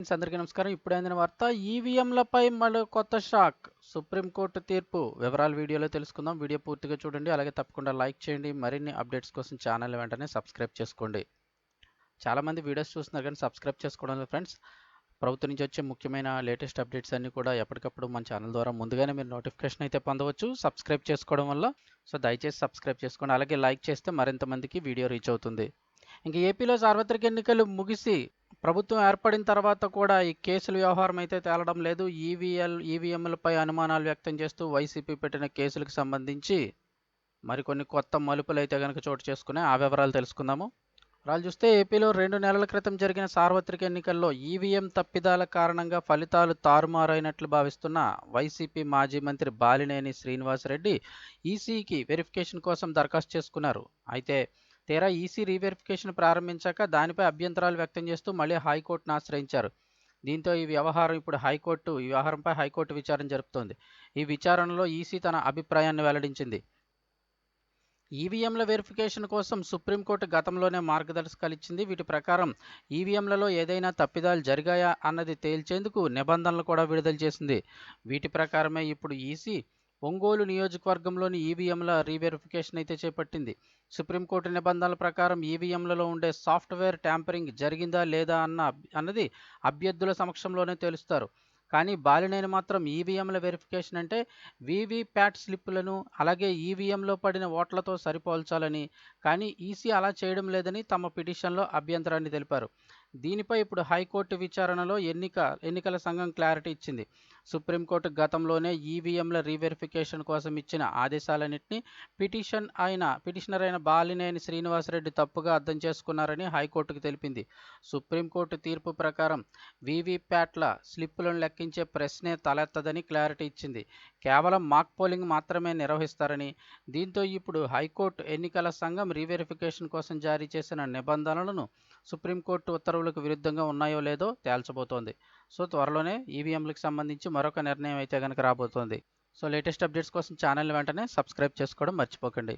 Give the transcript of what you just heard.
Friends అందరికీ నమస్కారం. ఇప్పుడు అందిన వార్త ఈవీఎంలపై మరో కొత్త షాక్. సుప్రీంకోర్టు తీర్పు వివరాలు వీడియోలో తెలుసుకుందాం. వీడియో పూర్తిగా చూడండి. అలాగే తప్పకుండా లైక్ చేయండి. మరిన్ని అప్డేట్స్ కోసం ఛానల్ వెంటనే సబ్స్క్రైబ్ చేసుకోండి. చాలామంది వీడియోస్ చూస్తున్నారు కానీ సబ్స్క్రైబ్ చేసుకోవడం ఫ్రెండ్స్. ప్రభుత్వం నుంచి వచ్చే ముఖ్యమైన లేటెస్ట్ అప్డేట్స్ అన్నీ కూడా ఎప్పటికప్పుడు మన ఛానల్ ద్వారా ముందుగానే మీరు నోటిఫికేషన్ అయితే పొందవచ్చు. సబ్స్క్రైబ్ చేసుకోవడం వల్ల సో దయచేసి సబ్స్క్రైబ్ చేసుకోండి. అలాగే లైక్ చేస్తే మరింత మందికి వీడియో రీచ్ అవుతుంది. ఇంక ఏపీలో సార్వత్రిక ఎన్నికలు ముగిసి ప్రభుత్వం ఏర్పడిన తర్వాత కూడా ఈ కేసుల వ్యవహారం అయితే తేలడం లేదు. ఈవీఎల్ ఈవీఎంలపై అనుమానాలు వ్యక్తం చేస్తూ వైసీపీ పెట్టిన కేసులకు సంబంధించి మరికొన్ని కొత్త మలుపులు అయితే కనుక చోటు చేసుకునే ఆ వివరాలు తెలుసుకుందాము. వాళ్ళు చూస్తే ఏపీలో రెండు నెలల క్రితం జరిగిన సార్వత్రిక ఎన్నికల్లో ఈవీఎం తప్పిదాల కారణంగా ఫలితాలు తారుమారైనట్లు భావిస్తున్న వైసీపీ మాజీ మంత్రి బాలినేని శ్రీనివాసరెడ్డి ఈసీకి వెరిఫికేషన్ కోసం దరఖాస్తు చేసుకున్నారు. అయితే తీరా ఈసీ రీవెరిఫికేషన్ ప్రారంభించాక దానిపై అభ్యంతరాలు వ్యక్తం చేస్తూ మళ్ళీ హైకోర్టును ఆశ్రయించారు. దీంతో ఈ వ్యవహారం ఇప్పుడు హైకోర్టు ఈ వ్యవహారంపై హైకోర్టు విచారణ జరుపుతోంది. ఈ విచారణలో ఈసీ తన అభిప్రాయాన్ని వెల్లడించింది. ఈవీఎంల వెరిఫికేషన్ కోసం సుప్రీంకోర్టు గతంలోనే మార్గదర్శకాలు ఇచ్చింది వీటి ప్రకారం ఈవీఎంలలో ఏదైనా తప్పిదాలు జరిగాయా అన్నది తేల్చేందుకు నిబంధనలు కూడా విడుదల చేసింది. వీటి ప్రకారమే ఇప్పుడు ఈసీ ఒంగోలు నియోజకవర్గంలోని ఈవీఎంల రీవెరిఫికేషన్ అయితే చేపట్టింది. సుప్రీంకోర్టు నిబంధనల ప్రకారం ఈవీఎంలలో ఉండే సాఫ్ట్వేర్ ట్యాంపరింగ్ జరిగిందా లేదా అన్న అన్నది అభ్యర్థుల సమక్షంలోనే తెలుస్తారు. కానీ బాలినేని మాత్రం ఈవీఎంల వెరిఫికేషన్ అంటే వీవీప్యాట్ స్లిప్పులను అలాగే ఈవీఎంలో పడిన ఓట్లతో సరిపోల్చాలని కానీ ఈసీ అలా చేయడం లేదని తమ పిటిషన్లో అభ్యంతరాన్ని తెలిపారు. దీనిపై ఇప్పుడు హైకోర్టు విచారణలో ఎన్నిక ఎన్నికల సంఘం క్లారిటీ ఇచ్చింది. సుప్రీంకోర్టు గతంలోనే ఈవీఎంల రీవెరిఫికేషన్ కోసం ఇచ్చిన ఆదేశాలన్నింటినీ పిటిషన్ అయిన పిటిషనర్ అయిన బాలినేని శ్రీనివాసరెడ్డి తప్పుగా అర్థం చేసుకున్నారని హైకోర్టుకు తెలిపింది. సుప్రీంకోర్టు తీర్పు ప్రకారం వీవీప్యాట్ల స్లిప్పులను లెక్కించే ప్రశ్నే తలెత్తదని క్లారిటీ ఇచ్చింది. కేవలం మాక్ పోలింగ్ మాత్రమే నిర్వహిస్తారని. దీంతో ఇప్పుడు హైకోర్టు ఎన్నికల సంఘం రీవెరిఫికేషన్ కోసం జారీ చేసిన నిబంధనలను సుప్రీంకోర్టు ఉత్తర్వులకు విరుద్ధంగా ఉన్నాయో లేదో తేల్చబోతోంది. సో త్వరలోనే ఈవీఎంలకు సంబంధించి మరొక నిర్ణయం అయితే కనుక రాబోతోంది. సో లేటెస్ట్ అప్డేట్స్ కోసం ఛానల్ వెంటనే సబ్స్క్రైబ్ చేసుకోవడం మర్చిపోకండి.